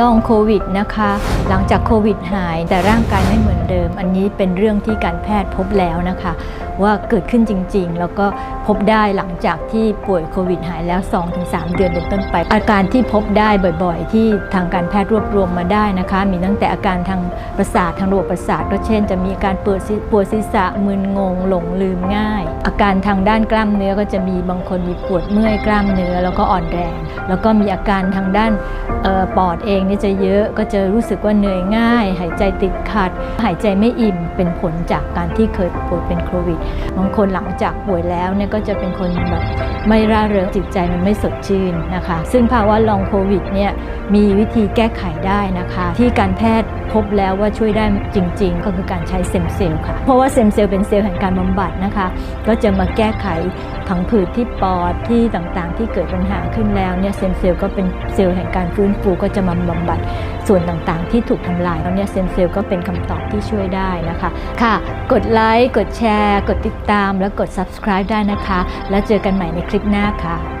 ลองโควิดนะคะ หลังจากโควิดหายแต่ร่างกายไม่เหมือนเดิม อันนี้เป็นเรื่องที่การแพทย์พบแล้วนะคะ ว่าเกิดขึ้นจริง ๆ แล้วก็พบได้หลังจากที่ป่วยโควิดหายแล้ว 2-3 เดือนเป็นต้นไป อาการที่พบได้บ่อยๆ ที่ทางการแพทย์รวบรวมมาได้นะคะ มีตั้งแต่อาการทางประสาททางระบบประสาทก็เช่น จะมีการปวดศีปวดศีรษะมึนงง หลงลืมง่าย อาการทางด้านกล้ามเนื้อก็จะมีบางคนมีปวดเมื่อยกล้ามเนื้อแล้วก็อ่อนแรง แล้วก็มีอาการทางด้านออปอดเองนี่จะเยอะก็จะรู้สึกว่าเหนื่อยง่าย หายใจติดขัด หายใจไม่อิ่มเป็นผลจากการที่เคยป่วยเป็นโควิดบางคนหลังจากป่วยแล้วเนี่ยก็จะเป็นคนแบบไม่ร่าเริงจิตใจมันไม่สดชื่นนะคะ ซึ่งภาวะลองโควิดเนี่ยมีวิธีแก้ไขได้นะคะ ที่การแพทย์พบแล้วว่าช่วยได้จริง ๆ ก็คือการใช้เซมเซลล์ค่ะ เพราะว่าเซมเซลล์เป็นเซลล์แห่งการบำบัดนะคะ ก็จะมาแก้ไขผังผืดที่ปอดที่ต่างๆ ที่เกิดปัญหาขึ้นแล้วเนี่ยเซมเซลล์ก็เป็นเซลล์แห่งการฟื้นฟูก็จะมาบำบัด ส่วนต่างๆ ที่ถูกทำลายแล้วเนี่ยเซนเซลก็เป็นคำตอบที่ช่วยได้นะคะ ค่ะ กดไลค์ กดแชร์ กดติดตาม และกด subscribe ได้นะคะ แล้วเจอกันใหม่ในคลิปหน้าค่ะ